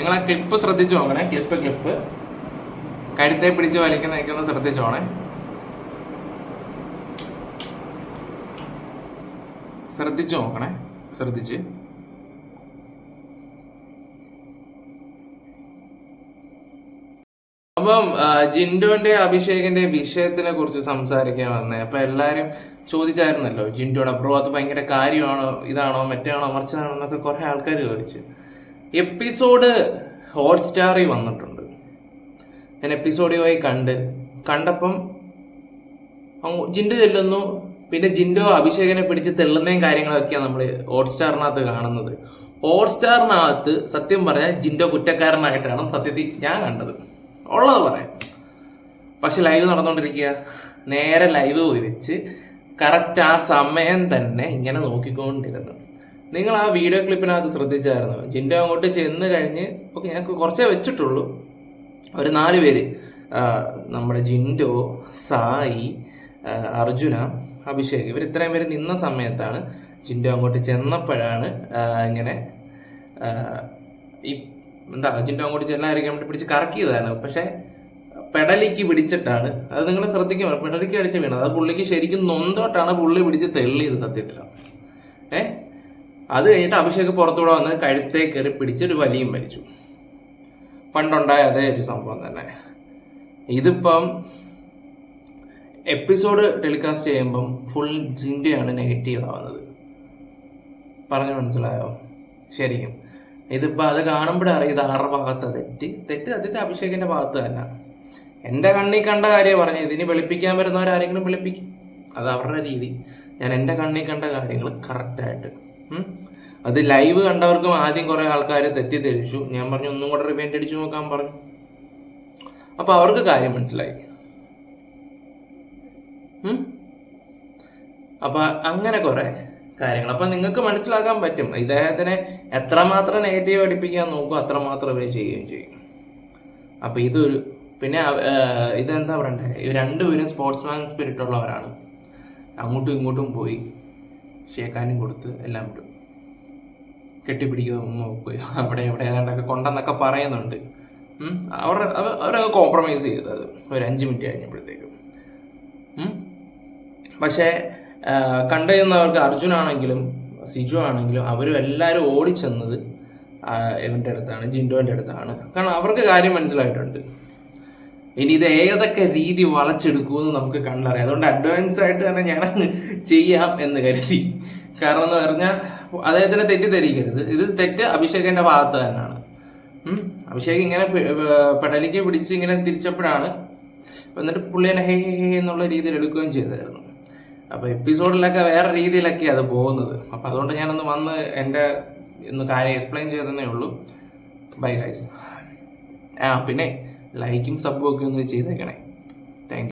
നിങ്ങൾ ആ ക്ലിപ്പ് ശ്രദ്ധിച്ചു നോക്കണേ. ക്ലിപ്പ് ക്ലിപ്പ് കഴുത്തെ പിടിച്ച് വലിക്കുന്നതൊക്കെ ഒന്ന് ശ്രദ്ധിച്ചോണേ ശ്രദ്ധിച്ചു നോക്കണേ. ശ്രദ്ധിച്ച്. അപ്പം ജിൻഡോന്റെ അഭിഷേകിന്റെ വിഷയത്തിനെ കുറിച്ച് സംസാരിക്കാൻ വന്നേ. അപ്പൊ എല്ലാരും ചോദിച്ചായിരുന്നല്ലോ ജിൻഡോടെ ബ്രോ അത് ഭയങ്കര കാര്യമാണോ ഇതാണോ മറ്റാണോ മറിച്ചതാണോ എന്നൊക്കെ കുറെ ആൾക്കാർ ചോദിച്ചു. എപ്പിസോഡ് ഹോട്ട്സ്റ്റാറിൽ വന്നിട്ടുണ്ട്. ഞാൻ എപ്പിസോഡിൽ പോയി കണ്ട് കണ്ടപ്പം ജിൻഡു ചെല്ലുന്നു. പിന്നെ ജിൻഡോ അഭിഷേകനെ പിടിച്ച് തെള്ളുന്നതും കാര്യങ്ങളൊക്കെയാണ് നമ്മൾ ഹോട്ട്സ്റ്റാറിനകത്ത് കാണുന്നത്. ഹോട്ട്സ്റ്റാറിനകത്ത് സത്യം പറഞ്ഞാൽ ജിൻഡോ കുറ്റക്കാരനായിട്ടാണ് സത്യത്തിൽ ഞാൻ കണ്ടത്. ഉള്ളത് പറയാം. പക്ഷെ ലൈവ് നടന്നുകൊണ്ടിരിക്കുക നേരെ ലൈവ് പോയി വെച്ച് കറക്റ്റ് ആ സമയം തന്നെ ഇങ്ങനെ നോക്കിക്കൊണ്ടിരുന്നു. നിങ്ങൾ ആ വീഡിയോ ക്ലിപ്പിനകത്ത് ശ്രദ്ധിച്ചായിരുന്നു? ജിൻഡോ അങ്ങോട്ട് ചെന്ന് കഴിഞ്ഞ് ഓക്കെ ഞങ്ങൾക്ക് കുറച്ചേ വെച്ചിട്ടുള്ളൂ. ഒരു നാല് പേര്. നമ്മുടെ ജിൻഡോ സായി അർജുന അഭിഷേക് ഇവർ ഇത്രയും പേര് നിന്ന സമയത്താണ് ജിൻഡോ അങ്ങോട്ട് ചെന്നപ്പോഴാണ് ഇങ്ങനെ ഈ എന്താ ജിൻഡോ അങ്ങോട്ട് ചെല്ലായിരിക്കാൻ വേണ്ടി പിടിച്ച് കറക്കിയതാണ്. പക്ഷേ പെടലിക്ക് പിടിച്ചിട്ടാണ്. അത് നിങ്ങൾ ശ്രദ്ധിക്കണം പെടലിക്ക് അടിച്ച് വീണത്. അത് പുള്ളിക്ക് ശരിക്കും നൊന്തോട്ടാണ് പുള്ളി പിടിച്ച് തെള്ളിയത് സത്യത്തിലാണ് ഏ? അത് കഴിഞ്ഞിട്ട് അഭിഷേക് പുറത്തൂടെ വന്ന് കഴുത്തേ കയറി പിടിച്ച് ഒരു വലിയും മരിച്ചു പണ്ടുണ്ടായ അതേ ഒരു സംഭവം തന്നെ. ഇതിപ്പം എപ്പിസോഡ് ടെലികാസ്റ്റ് ചെയ്യുമ്പം ഫുൾ ജിന്റെയാണ് നെഗറ്റീവ് ആവുന്നത്. പറഞ്ഞു മനസ്സിലായോ? ശരിക്കും. ഇതിപ്പോൾ അത് കാണുമ്പോഴേ അറിയാം ഇത് ആരുടെ ഭാഗത്ത് തെറ്റ്. തെറ്റ് അതിന്റെ അഭിഷേകിന്റെ ഭാഗത്ത് തന്നെ. എന്റെ കണ്ണിൽ കണ്ട കാര്യം പറഞ്ഞു ഇതിന് വെളുപ്പിക്കാൻ വരുന്നവരാരെങ്കിലും വെളുപ്പിക്കും. അത് അവരുടെ രീതി. ഞാൻ എന്റെ കണ്ണിൽ കണ്ട കാര്യങ്ങൾ കറക്റ്റായിട്ട് അത് ലൈവ് കണ്ടവർക്കും ആദ്യം കുറേ ആൾക്കാർ തെറ്റിദ്ധരിച്ചു. ഞാൻ പറഞ്ഞു ഒന്നും കൂടെ റിവൈൻഡ് അടിച്ചു നോക്കാൻ പറഞ്ഞു. അപ്പോൾ അവർക്ക് കാര്യം മനസ്സിലായി. ഉം? അപ്പൊ അങ്ങനെ കുറെ കാര്യങ്ങൾ. അപ്പൊ നിങ്ങൾക്ക് മനസ്സിലാക്കാൻ പറ്റും. ഇദ്ദേഹത്തിനെ എത്രമാത്രം നെഗറ്റീവ് അടിപ്പിക്കാൻ നോക്കും അത്രമാത്രം ഇവർ ചെയ്യുകയും ചെയ്യും. അപ്പൊ ഇതൊരു പിന്നെ ഇതെന്താ പറയണ്ടേ? ഇവർ രണ്ടുപേരും സ്പോർട്സ്മാൻ സ്പിരിറ്റ് ഉള്ളവരാണ്. അങ്ങോട്ടും ഇങ്ങോട്ടും പോയി. ഷേക്കാനും കൊടുത്ത് എല്ലാം വിടും കെട്ടിപ്പിടിക്കുക നോക്കുക അവിടെ എവിടെ ഏതാണ്ടൊക്കെ കൊണ്ടെന്നൊക്കെ പറയുന്നുണ്ട്. അവർ അവരുടെ അവ- അവരങ്ങ് കോംപ്രമൈസ് ചെയ്തത്. ഒരു അഞ്ച് മിനിറ്റ് കഴിഞ്ഞപ്പോഴത്തേക്കും. പക്ഷേ ആ, കണ്ടു ചെന്നവർക്ക് അർജുനാണെങ്കിലും സിജു ആണെങ്കിലും അവരും എല്ലാവരും ഓടിച്ചെന്നത് ഇവന്റെ അടുത്താണ് ജിൻഡോന്റെ അടുത്താണ്. കാരണം അവർക്ക് കാര്യം മനസ്സിലായിട്ടുണ്ട്. ഇനി ഇത് ഏതൊക്കെ രീതി വളച്ചെടുക്കുമെന്ന് നമുക്ക് കണ്ടറിയാം. അതുകൊണ്ട് അഡ്വാൻസ് ആയിട്ട് തന്നെ ഞാൻ ചെയ്യാം എന്ന് കരുതി. കാരണം എന്ന് പറഞ്ഞാൽ അദ്ദേഹത്തിന് തെറ്റിദ്ധരിക്കരുത്. ഇത് തെറ്റ് അഭിഷേകന്റെ ഭാഗത്ത് തന്നെയാണ്. അഭിഷേക് ഇങ്ങനെ പെടലിക്ക് പിടിച്ച് ഇങ്ങനെ തിരിച്ചപ്പോഴാണ് എന്നിട്ട് പുള്ളിനെ ഹേ ഹേ ഹേ എന്നുള്ള രീതിയിൽ എടുക്കുകയും ചെയ്തായിരുന്നു. അപ്പോൾ എപ്പിസോഡിലൊക്കെ വേറെ രീതിയിലൊക്കെയാണ് അത് പോകുന്നത്. അപ്പോൾ അതുകൊണ്ട് ഞാനൊന്ന് വന്ന് എന്റെ ഒന്ന് കാര്യം എക്സ്പ്ലെയിൻ ചെയ്തതന്നേ ഉള്ളൂ. ബൈ ഗൈസ് ആ പിന്നെ ലൈക്കും സബും ഒക്കെ ഒന്ന് ചെയ്തേക്കണേ.